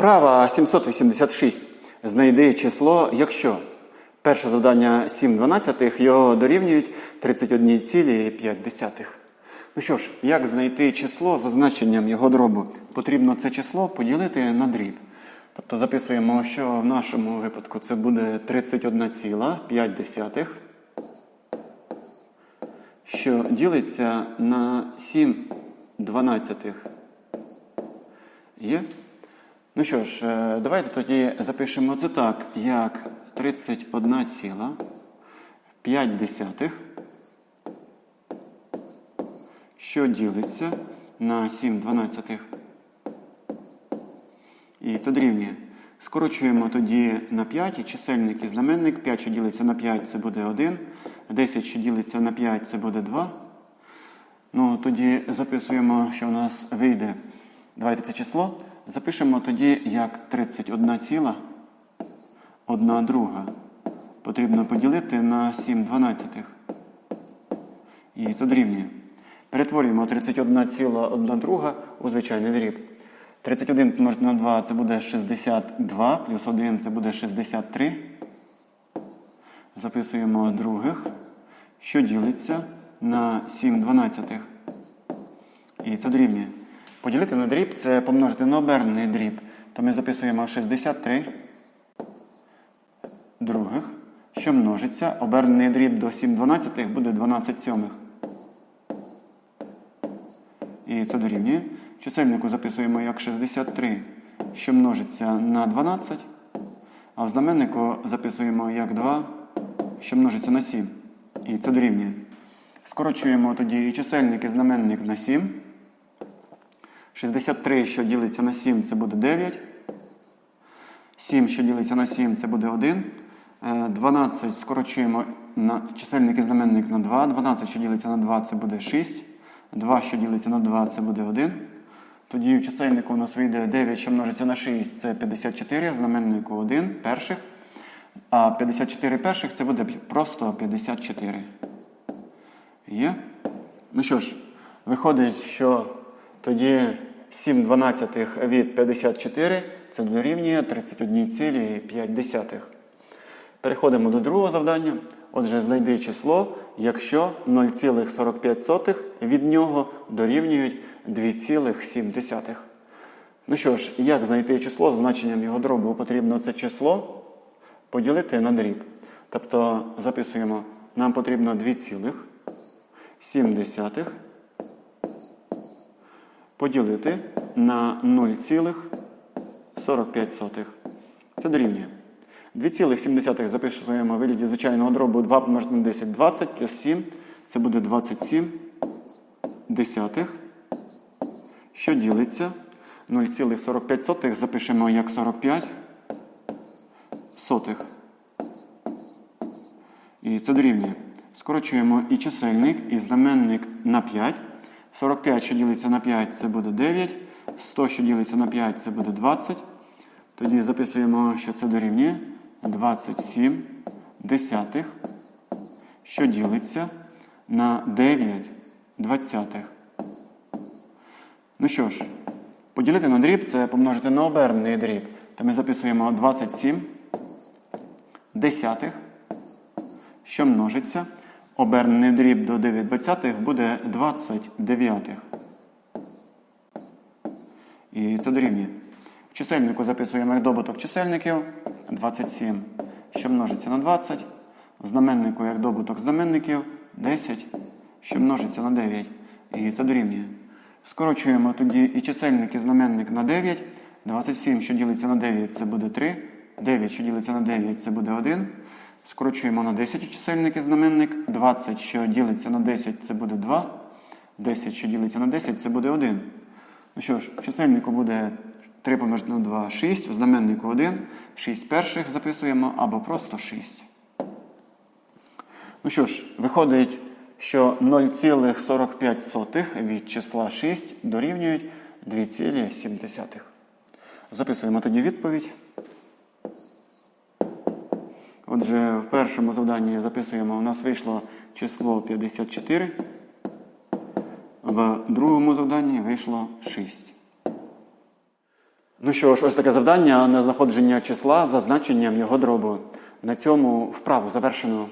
Вправа 786. Знайди число, якщо перше завдання 7 дванадцятих, його дорівнюють 31,5. Ну що ж, як знайти число за значенням його дробу? Потрібно це число поділити на дріб. Тобто записуємо, що в нашому випадку це буде 31,5, що ділиться на 7 дванадцятих. Є? Ну що ж, е, давайте тоді запишемо це так, як 31,5, що ділиться на 7 дванадцятих. І це дорівнює. Скорочуємо тоді на 5 чисельник і знаменник. 5, що ділиться на 5, це буде 1. 10, що ділиться на 5, це буде 2. Ну, тоді записуємо, що у нас вийде. Давайте це число. Запишемо тоді як 31 ціла, 1 друга. Потрібно поділити на 7 дванадцятих. І це дорівнює. Перетворюємо 31 ціла 1 друга у звичайний дріб. 31 помножити на 2 це буде 62, плюс 1 це буде 63. Записуємо других, що ділиться на 7 дванадцятих. І це дорівнює. Поділити на дріб це помножити на обернений дріб. То ми записуємо 63 других, що множиться. Обернений дріб до 7 дванадцятих буде 12 сьомих. І це дорівнює. Чисельнику записуємо як 63, що множиться на 12. А в знаменнику записуємо як 2, що множиться на 7. І це дорівнює. Скорочуємо тоді і чисельник, і знаменник на 7. 63, що ділиться на 7, це буде 9. 7, що ділиться на 7, це буде 1. Е, 12 скорочуємо на чисельник і знаменник на 2. 12, що ділиться на 2, це буде 6. 2, що ділиться на 2, це буде 1. Тоді в чисельнику у нас вийде 9, що множиться на 6, це 54, в знаменнику 1 перших. А 54 перших це буде просто 54. Є? Ну що ж, виходить, що тоді 7 дванадцятих від 54 це дорівнює 31,5. Переходимо до другого завдання. Отже, знайди число, якщо 0,45 від нього дорівнюють 2,7. Ну що ж, як знайти число з значенням його дробу? Потрібно це число поділити на дріб. Тобто записуємо, нам потрібно 2,7 поділити на 0,45. Це дорівнює. 2,7 записуємо в вигляді звичайного дробу 2 помножити на 10 20 плюс 7. Це буде 27 десятих. Що ділиться? 0,45 запишемо як 45 сотих. І це дорівнює. Скорочуємо і чисельник, і знаменник на 5. 45, що ділиться на 5, це буде 9. 100, що ділиться на 5, це буде 20. Тоді записуємо, що це дорівнює 27 десятих, що ділиться на 9 двадцятих. Ну що ж, поділити на дріб це помножити на обернений дріб. То ми записуємо 27 десятих, що множиться. Обернений дріб до 9 двадцятих буде 29. І це дорівнює. В чисельнику записуємо як добуток чисельників 27, що множиться на 20. В знаменнику як добуток знаменників 10, що множиться на 9. І це дорівнює. Скорочуємо тоді і чисельник, і знаменник на 9. 27, що ділиться на 9, це буде 3. 9, що ділиться на 9, це буде 1. Скорочуємо на 10 чисельник і знаменник. 20, що ділиться на 10, це буде 2. 10, що ділиться на 10, це буде 1. Ну що ж, чисельнику буде 3 помножити на 2 6, в знаменнику 1. 6 перших записуємо або просто 6. Ну що ж, виходить, що 0,45 від числа 6 дорівнюють 2,7. Записуємо тоді відповідь. Отже, в першому завданні записуємо, у нас вийшло число 54. В другому завданні вийшло 6. Ну що ж, ось таке завдання на знаходження числа за значенням його дробу. На цьому вправу завершено.